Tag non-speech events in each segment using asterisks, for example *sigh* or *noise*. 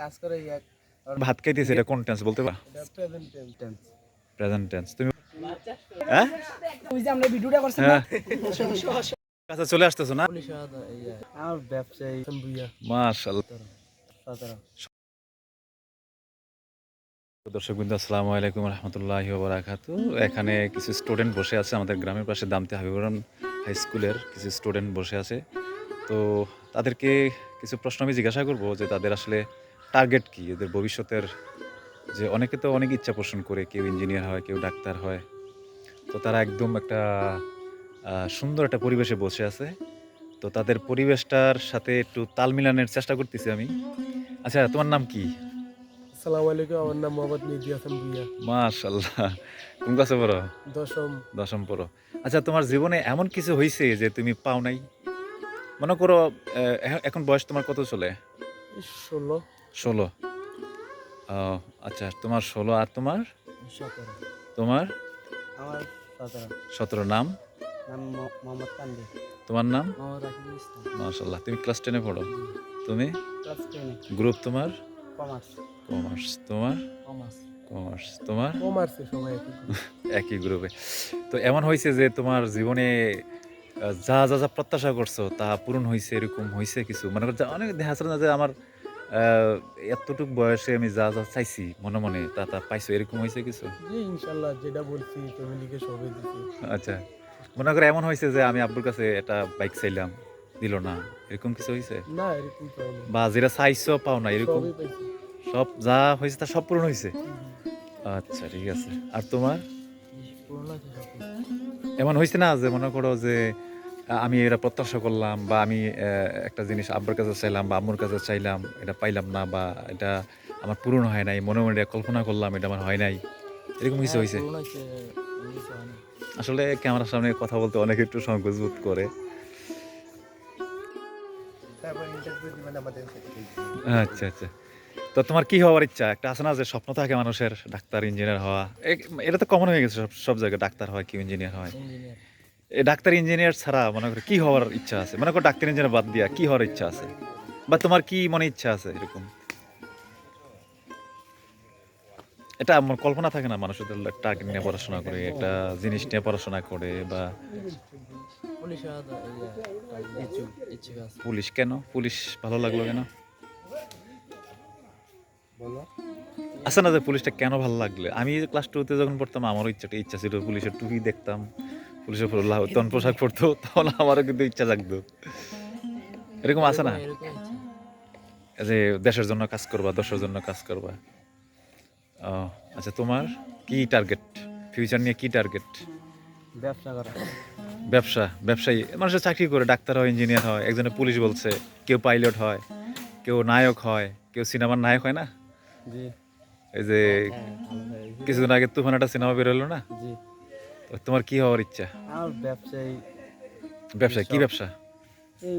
কাজ করে এক ভাত খাইতেছে এটা কোন টেন্স বলতে পার? প্রেজেন্ট টেন্স প্রেজেন্ট টেন্স তুমি হ্যাঁ? ওই যে আমরা ভিডিওটা করছি হ্যাঁ। কাছে চলে আসতেছো না? আমার ব্যবসায়ী মাশাআল্লাহ দর্শক বিন্দু আসসালামু আলাইকুম রহমতুল্লাহ বারাকাত। এখানে কিছু স্টুডেন্ট বসে আছে আমাদের গ্রামের পাশে দামতে হাবিবুর হাই স্কুলের কিছু স্টুডেন্ট বসে আছে। তো তাদেরকে কিছু প্রশ্ন আমি জিজ্ঞাসা করব যে তাদের আসলে টার্গেট কি? এদের ভবিষ্যতের যে অনেকে তো অনেক ইচ্ছা পোষণ করে কেউ ইঞ্জিনিয়ার হয় কেউ ডাক্তার হয়। তো তারা একদম একটা সুন্দর একটা পরিবেশে বসে আছে। তো তাদের পরিবেশটার সাথে একটু তাল মিলানোর চেষ্টা করতেছি আমি। আচ্ছা তোমার নাম কি? আসসালামু আলাইকুম আমার নাম মোহাম্মদ নিধি হাসান বুইয়া মাশাল্লাহ কোন কাছে পড়ো? দশম। দশম পড়ো। আচ্ছা তোমার জীবনে এমন কিছু হয়েছে যে তুমি পাও নাই? মনে করো এখন বয়স তোমার কত চলে? ষোলো। ষোলো। ও, আচ্ছা তোমার ষোলো আর তোমার? তোমার? আমার সতেরো। নাম? নাম মোহাম্মদ কান্দি তোমার নাম? মাশাল্লাহ তুমি ক্লাস টেনে পড়ো। তুমি? গ্রুপ তোমার? কমার্স। তোমার? কমার্স। তোমার? কমার্সে সবাই *laughs* একই গ্রুপে। তো এমন হয়েছে যে তোমার জীবনে যা যা যা প্রত্যাশা করছ তা পূরণ হয়েছে এরকম হয়েছে কিছু? মানে অনেক দেখা যাচ্ছে না যে আমার এতটুকু বয়সে আমি যা যা চাইছি মনে মনে তা তা পাইছো এরকম হয়েছে কিছু? জি ইনশাল্লাহ যেটা বলছি ফ্যামিলিকে দিচ্ছি আচ্ছা মনে করে এমন হয়েছে যে আমি আব্বুর কাছে একটা বাইক চাইলাম দিল না এরকম কিছু হয়েছে? না এরকম তো হয়নি বা যেটা চাইছো পাও না এরকম? সবই পাইছি। সব যা হয়েছে তা সব পূরণ হয়েছে? আচ্ছা ঠিক আছে। আর তোমার? সব। এমন হয়েছে না যে মনে করো যে আহ, আমি এটা প্রত্যাশা করলাম বা আমি একটা জিনিস আব্বার কাছে চাইলাম বা আম্মুর কাছে চাইলাম এটা পাইলাম না বা এটা আমার পূরণ হয় নাই মনে মনে কল্পনা করলাম এটা আমার হয় নাই। এরকম কিছু হ্যাঁ, হয়েছে? আসলে ক্যামেরার সামনে কথা বলতে অনেক একটু সংকোচ বোধ করে। আচ্ছা আচ্ছা। তো তোমার কি হওয়ার ইচ্ছা? একটা আছে না যে স্বপ্ন থাকে মানুষের ডাক্তার ইঞ্জিনিয়ার হওয়া। এটা তো কমন হয়ে গেছে সব সব জায়গায় ডাক্তার হয় কি ইঞ্জিনিয়ার হয়। ডাক্তার ইঞ্জিনিয়ার ছাড়া মনে করো কি হওয়ার ইচ্ছা আছে? মনে করো ডাক্তার ইঞ্জিনিয়ার বাদ দিয়া কি হওয়ার ইচ্ছা আছে? বা তোমার কি মনে ইচ্ছা আছে এরকম? এটা আমার কল্পনা থাকে না মানুষের টার্গেট নিয়ে পড়াশোনা করে, একটা জিনিস নিয়ে পড়াশোনা করে বা পুলিশ কেন? পুলিশ ভালো লাগল কেন? আছে না যে পুলিশটা কেন ভালো লাগলে? আমি ক্লাস টুতে যখন পড়তাম, আমারও ইচ্ছাটা ইচ্ছা ছিল পুলিশের টুপি দেখতাম। পুলিশের উপর তন পোশাক পরতো তখন আমারও কিন্তু ইচ্ছা জাগতো। এরকম আছে না? যে দেশের জন্য কাজ করবা দেশের জন্য কাজ করবা। ও আচ্ছা তোমার কি টার্গেট ফিউচার নিয়ে কি টার্গেট ব্যবসা করা। ব্যবসা ব্যবসায়ী। মানুষের চাকরি করে ডাক্তার হয় ইঞ্জিনিয়ার হয় একজনে পুলিশ বলছে কেউ পাইলট হয় কেউ নায়ক হয় কেউ সিনেমার নায়ক হয় না? এই যে কিছুদিন আগে তুফান একটা সিনেমা বেরোলো না? তোমার কি হওয়ার ইচ্ছা? আমার ব্যবসায়ী ব্যবসা কি ব্যবসা? এই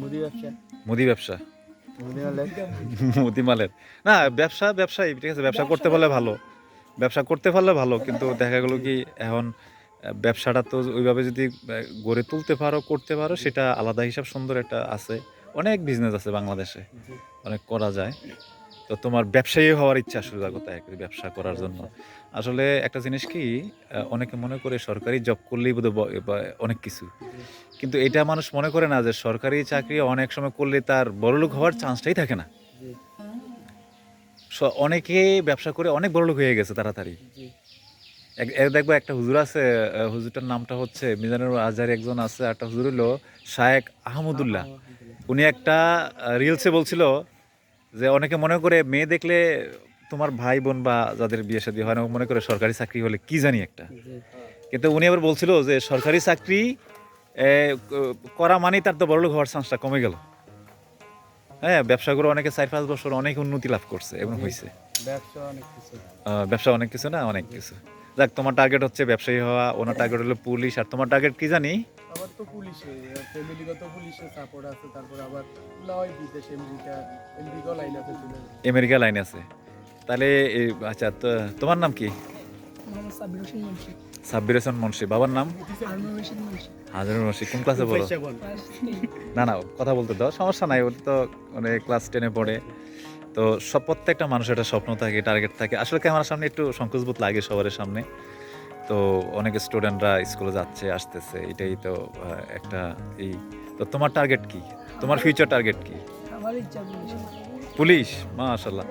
মুদি ব্যবসা। মুদি ব্যবসা। মুদি মালের। না ব্যবসা ব্যবসায়ী ঠিক আছে ব্যবসা করতে পারলে ভালো। ব্যবসা করতে পারলে ভালো কিন্তু দেখা গেলো কি এখন ব্যবসাটা তো ওইভাবে যদি গড়ে তুলতে পারো করতে পারো সেটা আলাদা হিসাব সুন্দর একটা আছে। অনেক বিজনেস আছে বাংলাদেশে অনেক করা যায়। তো তোমার ব্যবসায়ী হওয়ার ইচ্ছা সোজা কথা ব্যবসা করার জন্য। আসলে একটা জিনিস কি অনেকে মনে করে সরকারি জব করলেই বোধ অনেক কিছু। কিন্তু এটা মানুষ মনে করে না যে সরকারি চাকরি অনেক সময় করলে তার বড়লোক হওয়ার চান্সটাই থাকে না। অনেকে ব্যবসা করে অনেক বড়লোক হয়ে গেছে তাড়াতাড়ি। দেখব একটা হুজুর আছে হুজুরটার নামটা হচ্ছে মিজানুর আজহারি একজন আছে একটা হুজুর হলো শায়েক আহমদুল্লাহ। উনি একটা রিলসে বলছিল যে অনেকে মনে করে মেয়ে দেখলে তোমার ভাই বোন বা যাদের বিয়ে শাদী হয় না মনে করে সরকারি চাকরি হলে কি জানি একটা। কিন্তু উনি আবার বলছিল যে সরকারি চাকরি করা মানেই তার তো বড়লোক হওয়ার চান্সটা কমে গেল। হ্যাঁ ব্যবসা করে অনেকে চার পাঁচ বছর অনেক উন্নতি লাভ করছে এবং হয়েছে ব্যবসা অনেক কিছু। না অনেক কিছু। যাক তোমার টার্গেট হচ্ছে ব্যবসায়ী হওয়া ওনার টার্গেট হলো পুলিশ আর তোমার টার্গেট কি জানি? আমার তো পুলিশে ফ্যামিলিগত পুলিশের সাপোর্ট আছে তারপর আবার নয় বিদেশ আমেরিকা আমেরিকাও লাইন আছে আমেরিকা লাইন আছে। তাহলে এই, আচ্ছা তোমার নাম কি? সাব্বির হোসেন মুন্সি। বাবার নাম? রশিদ মুন্সি। হাজার কোন ক্লাসে পড়ো? না না কথা বলতে দাও সমস্যা নাই ওর তো মানে ক্লাস টেনে পড়ে। তো সব প্রত্যেকটা মানুষের একটা স্বপ্ন থাকে টার্গেট থাকে। আসলে ক্যামেরার সামনে একটু সংকোচবোধ লাগে সবার সামনে। তো অনেক স্টুডেন্টরা স্কুলে যাচ্ছে আসতেছে এটাই তো একটা এই তো তোমার টার্গেট কি? তোমার ফিউচার টার্গেট কি? পুলিশ। পুলিশ? মাশাল্লাহ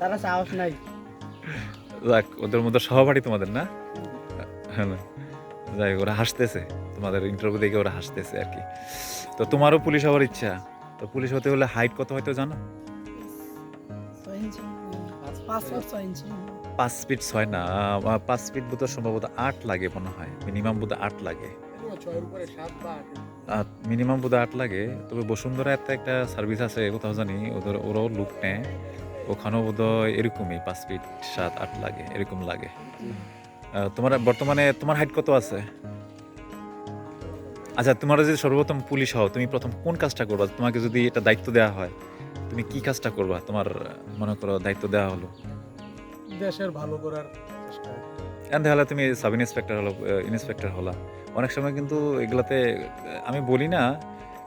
তারা সাহস নাই। যাক ওদের মধ্যে সহপাঠী তোমাদের না? হ্যাঁ যাই হোক, ওরা হাসতেছে। তোমাদের ইন্টারভিউ দেখে ওরা হাসতেছে আর কি। তো তোমারও পুলিশ হওয়ার ইচ্ছা। তো পুলিশ হতে হলে হাইট কত হয়তো জানো? পাঁচ ফুট ছয় ইঞ্চি পাঁচ ফিট ছয় না পাঁচ ফিট বোধ সম্ভবত আট লাগে মনে হয়। মিনিমাম বোধ আট লাগে। আট মিনিমাম বোধ আট লাগে। তবে বসুন্ধরা একটা একটা সার্ভিস আছে কোথাও জানি। ওদের ওরাও লুক নেয়। ওখানেও বোধ এরকমই পাঁচ ফিট সাত আট লাগে এরকম লাগে। তোমার বর্তমানে তোমার হাইট কত আছে? আচ্ছা তোমার যদি সর্বপ্রথম পুলিশ হও তুমি প্রথম কোন কাজটা করবা? তোমাকে যদি এটা দায়িত্ব দেওয়া হয় তুমি কি কাজটা করবা? তোমার মনে করো দায়িত্ব দেওয়া হলো। দেশের ভালো করার চেষ্টা। তুমি সাব ইন্সপেক্টর হলো ইন্সপেক্টর হলা। অনেক সময় কিন্তু এগুলাতে আমি বলি না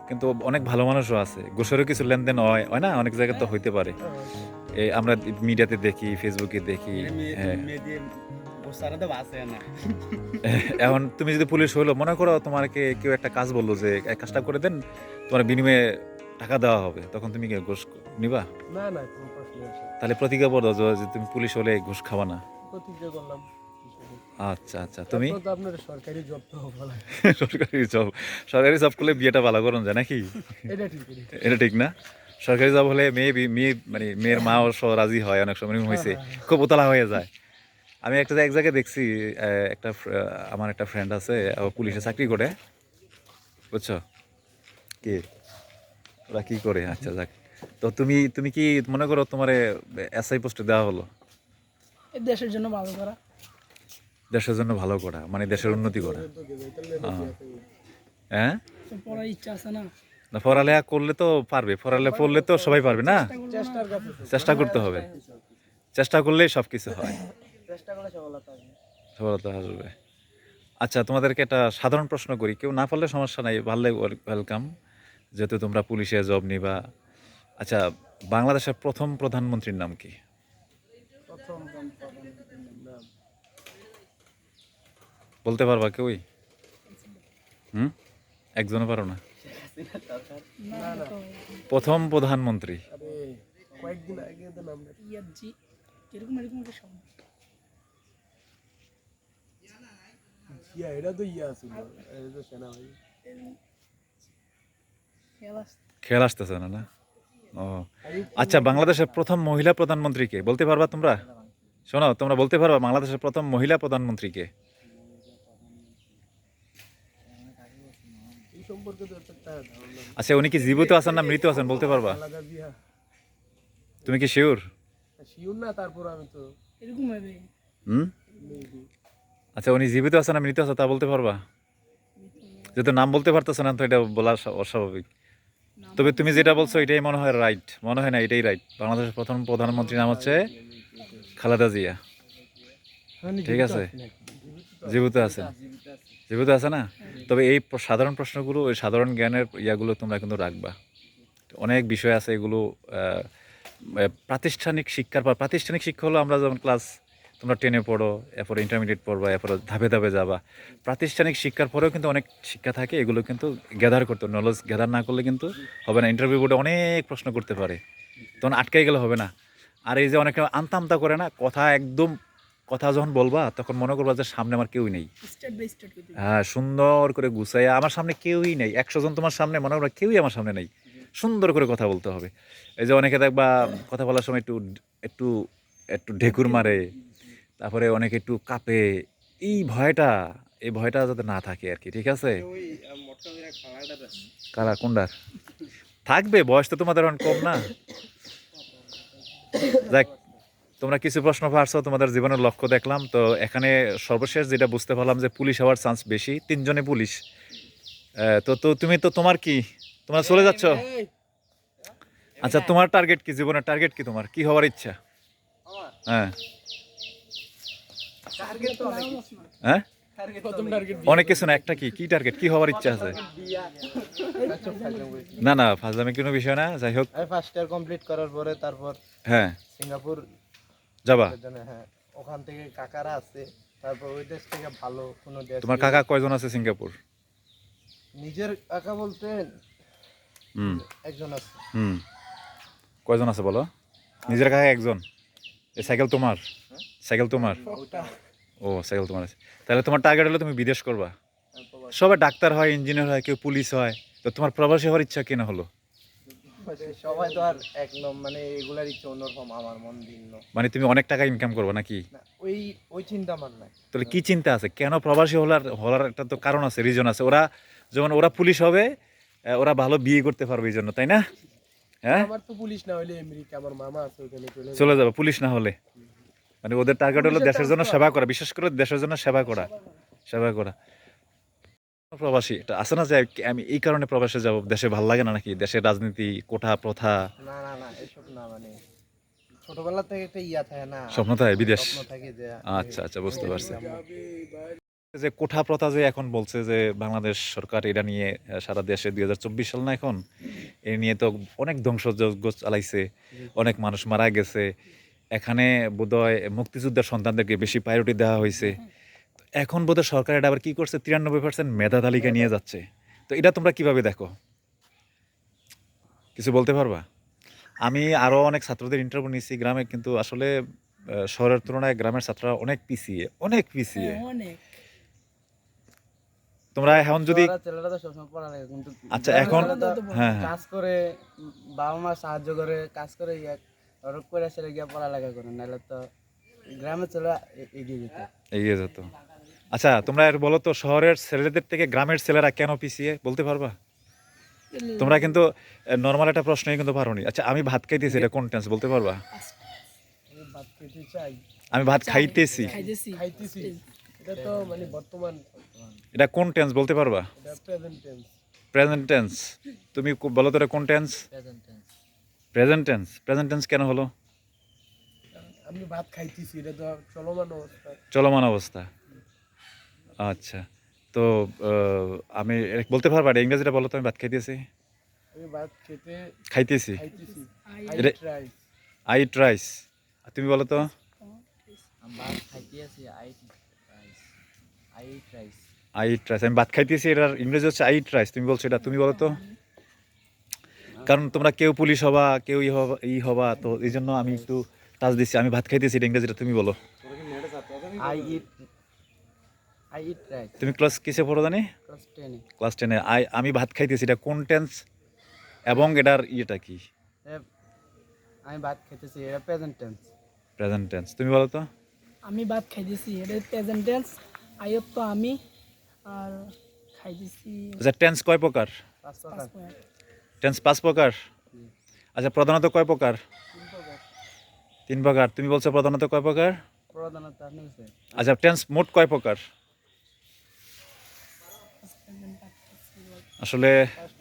কিন্তু অনেক ভালো মানুষও আছে। গোসরের কিছু লেনদেন হয় হয় না? অনেক জায়গায় তো হইতে পারে। আমরা মিডিয়াতে দেখি ফেসবুকে দেখি হ্যাঁ। *laughs* এখন তুমি যদি পুলিশ হইল মনে করো তোমাকে কেউ একটা কাজ বলল যে এক কাজটা করে দেন তোমার বিনিময়ে টাকা দেওয়া হবে। তখন তুমি কি ঘুষ নিবা? না না। তাহলে প্রতিজ্ঞা বলো যে তুমি পুলিশ হলে ঘুষ খাবা না। প্রতিজ্ঞা করলাম। আচ্ছা আচ্ছা। তুমি? আপনার সরকারি জব তো *laughs* সরকারি জব সরকারি জব করলে বিয়েটা ভালো করুন যায় নাকি? এটা ঠিক এটা ঠিক। না? সরকারি জব হলে মেয়ে মেয়ে মানে মেয়ের মাও সহ রাজি হয় অনেক সময় হয়েছে খুব উতলা হয়ে যায়। আমি একটা এক জায়গায় দেখছি একটা আমার একটা ফ্রেন্ড আছে ও পুলিশে চাকরি করে। বুঝছ? কি? ওরা কি করে? আচ্ছা যাক। তো তুমি তুমি কি মনে করো তোমার এসআই পোস্টে দেওয়া হলো? দেশের জন্য ভালো করা। দেশের জন্য ভালো করা মানে দেশের উন্নতি করা। হ্যাঁ? না, পড়ালেখা করলে তো পারবে, পড়ালেখা পড়লে তো সবাই পারবে না। চেষ্টা করতে হবে। চেষ্টা করলেই সব কিছু হয়। সফলতা আসবে। আচ্ছা তোমাদেরকে একটা সাধারণ প্রশ্ন করি, কেউ না পারলে সমস্যা নাই, ভালো ওয়েলকাম। যেহেতু তোমরা পুলিশে জব নিবা। আচ্ছা বাংলাদেশের প্রথম প্রধানমন্ত্রীর নাম কি প্রথম প্রধানমন্ত্রীর নাম। বলতে পারবা কেউই? হুম? একজনও পারো না? না প্রথম প্রধানমন্ত্রী। কয়েকদিন আগে ইয়া এটা তো ইয়া ছিল। এটা তো সেনাবাহিনী খেয়াল আসতেছে না না? ও। আচ্ছা বাংলাদেশের প্রথম মহিলা প্রধানমন্ত্রী কে? বলতে পারবা তোমরা? শোনো তোমরা বলতে পারবা বাংলাদেশের প্রথম মহিলা প্রধানমন্ত্রী কে এই সম্পর্কে তো একটা আচ্ছা উনি কি জীবিত আছেন না মৃত আছেন বলতে পারবা? আলাদা বিয়া। তুমি কি শিওর? শিওর না তারপর আমি তো এরকম হবে। হুম? আচ্ছা উনি জীবিত আছেন না মৃত আছে তা বলতে পারবা? যেহেতু নাম বলতে পারতেছ না তো এটা বলা অস্বাভাবিক। তবে তুমি যেটা বলছো এটাই মনে হয় রাইট মনে হয় না এটাই রাইট বাংলাদেশের প্রথম প্রধানমন্ত্রীর নাম হচ্ছে খালেদা জিয়া। ঠিক আছে? জীবিত আছে জীবিত আছে না? তবে এই সাধারণ প্রশ্নগুলো, ওই সাধারণ জ্ঞানের ইয়াগুলো তোমরা কিন্তু রাখবা। অনেক বিষয় আছে এগুলো প্রাতিষ্ঠানিক শিক্ষার পর, প্রাতিষ্ঠানিক শিক্ষা হলো আমরা যেমন ক্লাস তোমরা টেনে পড়ো, এরপরে ইন্টারমিডিয়েট পড়বা, এরপরে ধাপে ধাপে যাবা। প্রাতিষ্ঠানিক শিক্ষার পরেও কিন্তু অনেক শিক্ষা থাকে, এগুলো কিন্তু গ্যাদার করতে নলেজ গ্যাদার না করলে কিন্তু হবে না। ইন্টারভিউ বোর্ডে অনেক প্রশ্ন করতে পারে। তখন আটকে গেলে হবে না। আর এই যে অনেকে আমতা আমতা করে না, কথা একদম কথা যখন বলবা তখন মনে করবা যে সামনে আমার কেউই নেই। হ্যাঁ সুন্দর করে গুছাইয়া আমার সামনে কেউই নেই। একশো জন তোমার সামনে মনে করো কেউই আমার সামনে নেই। সুন্দর করে কথা বলতে হবে। এই যে অনেকে দেখবা কথা বলার সময় একটু একটু একটু ঢেকুর মারে তারপরে অনেকে একটু কাঁপে। এই ভয়টা এই ভয়টা যাতে না থাকে আর কি ঠিক আছে? কারা কোনটার? থাকবে বয়স তো তোমাদের অনেক কম না? দেখ তোমরা কিছু প্রশ্ন পারছ তোমাদের জীবনের লক্ষ্য দেখলাম। তো এখানে সর্বশেষ যেটা বুঝতে পারলাম যে পুলিশ হওয়ার চান্স বেশি তিনজনে পুলিশ। তো তো তুমি তো তোমার কি? তোমরা চলে যাচ্ছ? আচ্ছা তোমার টার্গেট কি? জীবনের টার্গেট কি তোমার? কি হওয়ার ইচ্ছা? হ্যাঁ। অনেক হ্যাঁ? অনেক কিছু। না একটা কি? কি টার্গেট কি হওয়ার ইচ্ছা আছে? না না ফাজলামি কোনো বিষয় না যাই হোক। ফার্স্ট ইয়ার কমপ্লিট করার পরে তারপর হ্যাঁ। সিঙ্গাপুর যাবা? হ্যাঁ। ওখান থেকে কাকারা আছে তারপর ওই দেশ থেকে ভালো কোনো দেশ তোমার কাকা কয়জন আছে সিঙ্গাপুর? নিজের কাকা বলতে হুম। একজন আছে। হুম। কয়জন আছে বলো? নিজের কাকা একজন? এই সাইকেল তোমার? সাইকেল তোমার? ও সাইকেল তোমার আছে। তাহলে তোমার টার্গেট হলো তুমি বিদেশ করবা। সবাই ডাক্তার হয় ইঞ্জিনিয়ার হয় কেউ পুলিশ হয় তো তোমার প্রবাসী হওয়ার ইচ্ছা কেন হলো? সবাই তো আর এক মানে এগুলার ইচ্ছে অন্যরকম আমার মন ভিন্ন। মানে তুমি অনেক টাকা ইনকাম করবে নাকি? ওই ওই চিন্তা আমার নাই। তাহলে কি চিন্তা আছে? কেন প্রবাসী হলার হলার একটা তো কারণ আছে রিজন আছে। ওরা ওরা পুলিশ হবে ওরা ভালো বিয়ে করতে পারবে এই জন্য তাই না? হ্যাঁ? আমার তো পুলিশ না হইলে আমেরিকা আমার মামা আছে ওখানে। চলে যাবে। পুলিশ না হলে। মানে ওদের টার্গেট হলো দেশের জন্য সেবা করা বিশেষ করে দেশের জন্য সেবা করা। সেবা করা। প্রবাসী এটা আছে না যে আমি এই কারণে প্রবাসে যাব? দেশে ভালো লাগে না নাকি? দেশের রাজনীতি কোঠা প্রথা? না না না এসব না মানে ছোটবেলা থেকে একটা ইয়া থাকে না স্বপ্ন থাকে বিদেশ। যে আচ্ছা আচ্ছা বুঝতে পারছি। যে কোঠা প্রথা যে এখন বলছে যে বাংলাদেশ সরকার এটা নিয়ে সারা দেশে দুই হাজার চব্বিশ সাল না এখন এ নিয়ে তো অনেক ধ্বংসযজ্ঞ চালাইছে অনেক মানুষ মারা গেছে। এখানে বোধহয় মুক্তিযোদ্ধার সন্তানদেরকে বেশি প্রায়োরিটি দেওয়া হয়েছে। এখন বোধহয় সরকার এটা আবার কি করছে? তিরানব্বই পার্সেন্ট মেধা তালিকা নিয়ে যাচ্ছে। তো এটা তোমরা কীভাবে দেখো? কিছু বলতে পারবা? আমি আরও অনেক ছাত্রদের ইন্টারভিউ নিয়েছি গ্রামে কিন্তু আসলে শহরের তুলনায় গ্রামের ছাত্ররা অনেক পিছিয়ে অনেক পিছিয়ে। হ্যাঁ, তোমরা এখন যদি ওরা ছেলেরা তো সবসময় পড়া লাগে কিন্তু আচ্ছা, এখন- হ্যাঁ হ্যাঁ। কাজ করে বাবা মা সাহায্য করে কাজ করে করে ছেলে গিয়ে পড়ালেখা করে নাহলে তো গ্রামের ছেলেরা এগিয়ে যেত। এগিয়ে যেত। আচ্ছা তোমরা এর বলো তো শহরের ছেলেদের থেকে গ্রামের ছেলেরা কেন পিছিয়ে বলতে পারবা? তোমরা কিন্তু নর্মাল একটা প্রশ্নই কিন্তু পারোনি। আচ্ছা আমি ভাত খাইতেছি এটা কোন টেন্স বলতে পারবা? আমি ভাত খাইতেছি। খাইতেছি। খাইতেছি। এটা তো মানে বর্তমান। এটা কোন টেন্স বলতে পারবা? প্রেজেন্ট টেন্স তুমি কো- বলো তো এটা কোন tense present tense present tense কেন হলো? আমি ভাত খাইতেছি এটা তো চলমান অবস্থা। চলমান অবস্থা। আচ্ছা। তো আমি বলতে পারবা এটা ইংরেজিটা বলো তো আমি ভাত খাইতেছি। খাইতেছি। খাইতেছি এটা- ট্রাই আই তুমি বলো তো? আইট রাইস আমি ভাত খাইতেছি এটার ইংরেজি হচ্ছে আইট রাইস তুমি বলছো এটা তুমি বলো তো? কারণ তোমরা কেউ পুলিশ হবা কেউ ই হবা ই হবা তো এই জন্য আমি একটু টাচ দিচ্ছি আমি ভাত খাইতেছি এটা ইংরেজিটা তুমি বলো। I eat I eat right তুমি ক্লাস কিসে পড়ো জানি? ক্লাস টেনে ক্লাস আই আমি ভাত খাইতেছি এটা কোন টেন্স এবং এটার ইয়েটা কি? আমি ভাত খাইতেছি এটা প্রেজেন্ট টেন্স প্রেজেন্ট টেন্স তুমি বলো তো। আমি ভাত খাইতেছি এটা প্রেজেন্ট টেন্স আয়ত তো আমি আর খাইতেছি আচ্ছা টেন্স কয় প্রকার? পাঁচ পয়েন্ট টেন্স পাঁচ প্রকার? আচ্ছা প্রধানত কয় প্রকার? তিন প্রকার। তুমি বলছো প্রধানত কয় প্রকার? প্রধানত আচ্ছা টেন্স মোট কয় প্রকার? আসলে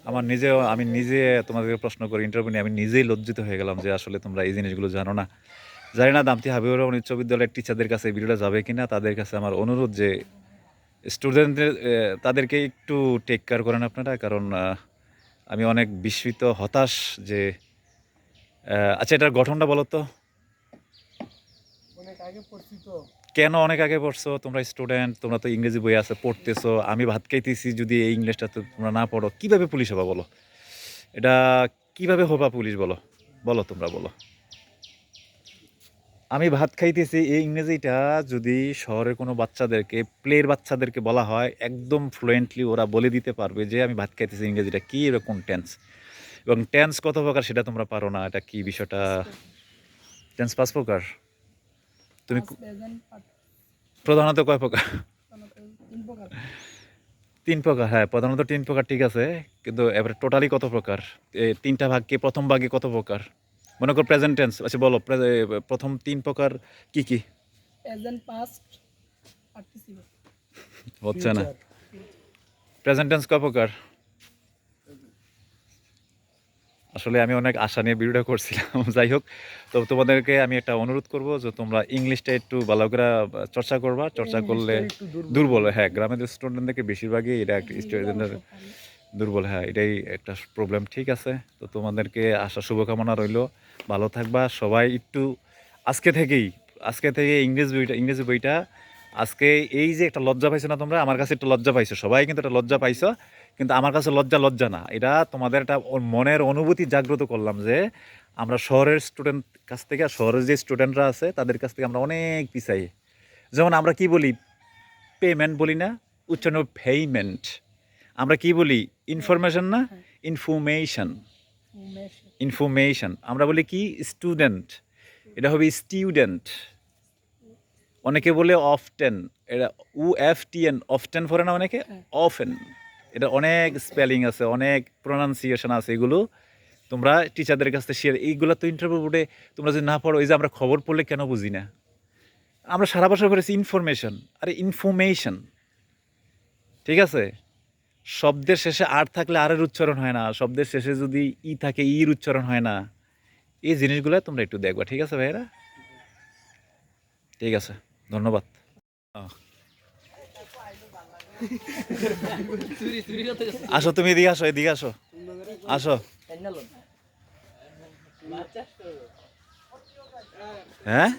আমার নিজেও, আমি নিজে তোমাদেরকে প্রশ্ন করি ইন্টারভিউ নিয়ে আমি নিজেই লজ্জিত হয়ে গেলাম যে আসলে তোমরা এই জিনিসগুলো জানো না। জানি না দামতি হাবিবুর রহমান উচ্চ বিদ্যালয়ের টিচারদের কাছে ভিডিওটা যাবে কি না তাদের কাছে আমার অনুরোধ যে স্টুডেন্টদের তাদেরকে একটু টেক কেয়ার করেন আপনারা, কারণ আমি অনেক বিস্মিত, হতাশ যে আচ্ছা এটার গঠনটা বলো তো। অনেক আগে পড়ছি তো। কেন অনেক আগে পড়ছো? তোমরা স্টুডেন্ট তোমরা তো ইংরেজি বই আছে পড়তেছো। আমি ভাত খাইতেছি যদি এই ইংলিশটা তো তোমরা না পড়ো। কীভাবে পুলিশ হবা বলো? এটা কীভাবে হবা পুলিশ বলো? বলো তোমরা বলো। আমি ভাত খাইতেছি এই ইংরেজিটা যদি শহরের কোনো বাচ্চাদেরকে প্লের বাচ্চাদেরকে বলা হয় একদম ফ্লুয়েন্টলি ওরা বলে দিতে পারবে যে আমি ভাত খাইতেছি ইংরেজিটা কি এরকম টেন্স এবং টেন্স কত প্রকার সেটা তোমরা পারো না। এটা কি বিষয়টা? টেন্স পাঁচ প্রকার তুমি প্রধানত কয় প্রকার? তিন প্রকার। তিন হ্যাঁ প্রধানত তিন প্রকার ঠিক আছে কিন্তু এবারে টোটালি কত প্রকার? তিনটা ভাগকে প্রথম ভাগে কত প্রকার? মনে কর প্রেজেন্ট টেন্স আচ্ছা বলো প্রথম তিন প্রকার কি কি? প্রেজেন্ট পাস্ট হচ্ছে না। প্রেজেন্ট টেন্স কয় প্রকার? আসলে আমি অনেক আশা নিয়ে ভিডিওটা করছিলাম *laughs* যাই হোক। তো তোমাদেরকে আমি একটা অনুরোধ করব যে তোমরা ইংলিশটা একটু ভালো করে চর্চা করবা। চর্চা করলে দুর্বল। হ্যাঁ গ্রামের স্টুডেন্টদেরকে বেশিরভাগই এটা স্টুডেন্টের দুর্বল হ্যাঁ এটাই একটা প্রবলেম ঠিক আছে? তো তোমাদেরকে আশা শুভকামনা রইল। ভালো থাকবা। সবাই একটু আজকে থেকেই আজকে থেকে ইংরেজি বইটা ইংরেজি বইটা আজকে এই যে একটা লজ্জা পাইছো না তোমরা আমার কাছে একটা লজ্জা পাইছো। সবাই কিন্তু একটা লজ্জা পাইছো। কিন্তু আমার কাছে লজ্জা লজ্জা না। এটা তোমাদের একটা মনের অনুভূতি জাগ্রত করলাম যে আমরা শহরের স্টুডেন্ট কাছ থেকে আর শহরের যে স্টুডেন্টরা আছে তাদের কাছ থেকে আমরা অনেক পিছাই। যেমন আমরা কি বলি? পেমেন্ট বলি না উচ্চারণ পেমেন্ট আমরা কি বলি? ইনফরমেশন না? ইনফরমেশন ইনফরমেশন আমরা বলি কি? স্টুডেন্ট এটা হবে স্টুডেন্ট অনেকে বলে অফটেন এটা O F T N often পড়ে না অনেকে? অফেন এটা অনেক স্পেলিং আছে, অনেক প্রোনাউন্সিয়েশন আছে এগুলো। তোমরা টিচারদের কাছ থেকে শেয়ার এইগুলো তো ইন্টারভিউ বোর্ডে তোমরা যদি না পড়ো, এই যে আমরা খবর পড়লে কেন বুঝি না? আমরা সারা বছর পড়েছি ইনফরমেশন আরে ইনফরমেশন ঠিক আছে? শব্দের শেষে আর থাকলে আরের উচ্চারণ হয় না, শব্দের শেষে যদি ই থাকে, ইর উচ্চারণ হয় না। এই জিনিসগুলো তোমরা একটু দেখবা, ঠিক আছে ভাইয়েরা? ঠিক আছে, ধন্যবাদ। আসো, তুমি এদিকে আসো এদিকে আসো। আসো। হ্যাঁ?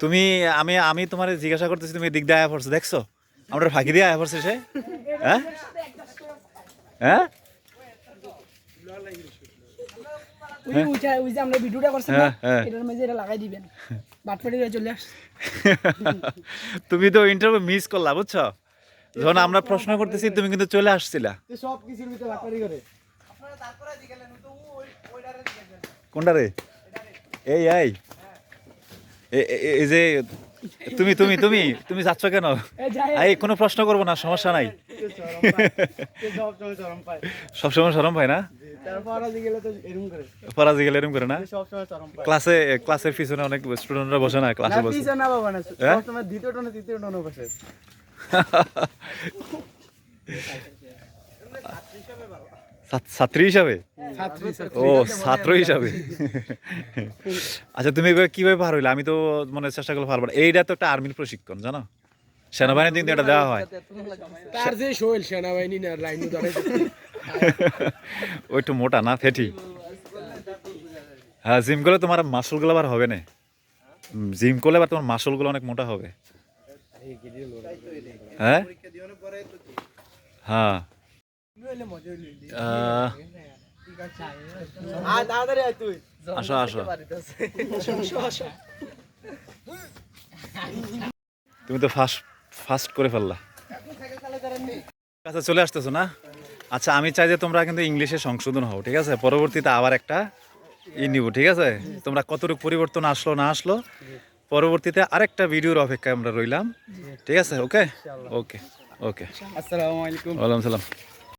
তুমি, আমি আমি তোমার জিজ্ঞাসা করতেছি, তুমি দিক দিয়ে আয়া পড়ছো, দেখছ? আমরা ফাঁকি দিয়ে আয়া পড়ছে সে? হ্যাঁ? হ্যাঁ? ওই উঠা ওই যে আমরা ভিডিওটা করছি না হ্যাঁ, হ্যাঁ। এটার মাঝে এটা লাগাই দিবেন। বাটপাটি হয়ে *laughs* তুমি তো ইন্টারভিউ মিস করলা বুঝছ? যখন আমরা প্রশ্ন করতেছি তুমি কিন্তু চলে আসছিলা। সব কিছুর ভিতরে বাটপারি করে। কোনটা রে? এই এ- এই যে তুমি তুমি তুমি তুমি যাচ্ছ কেন? এই কোনো প্রশ্ন করব না সমস্যা নাই। পায়? সবসময় সরম ভাই না? তারপর আজ গেলে তো এরকম করে। ফরাজি গেলে এরকম করে না? সব সময় চরম পায়। ক্লাসে ক্লাসের পিছনে অনেক স্টুডেন্টরা বসে না না ক্লাসে বসে না বাবা না? দ্বিতীয় টনে তৃতীয় টনে বসে। ছাত্রী হিসাবে? ও ছাত্র হিসাবে। আচ্ছা তুমি এবার কীভাবে পার হইলে? আমি তো মনে চেষ্টা করলে পারব এইটা তো একটা আর্মির প্রশিক্ষণ জানো? সেনাবাহিনীর দিন এটা দেওয়া হয়। তার যে শৈল সেনাবাহিনী না লাইন ধরে *laughs* ওই একটু মোটা না ফেটি হ্যাঁ জিম করলে তোমার মাসলগুলো আবার হবে না। জিম করলে আবার তোমার মাসলগুলো অনেক মোটা হবে। হ্যাঁ? হ্যাঁ। তুমি তো ফাস্ট ফাস্ট করে ফেললা। আচ্ছা চলে আসতেছো না? আচ্ছা আমি চাই যে তোমরা কিন্তু ইংলিশে সংশোধন হও ঠিক আছে? পরবর্তীতে আবার একটা ই নিব ঠিক আছে? তোমরা কতটুকু পরিবর্তন আসলো না আসলো? পরবর্তীতে আরেকটা ভিডিওর অপেক্ষায় আমরা রইলাম ঠিক আছে? ওকে ওকে ওকে আসসালামু আলাইকুম। ওয়ালাইকুম সালাম।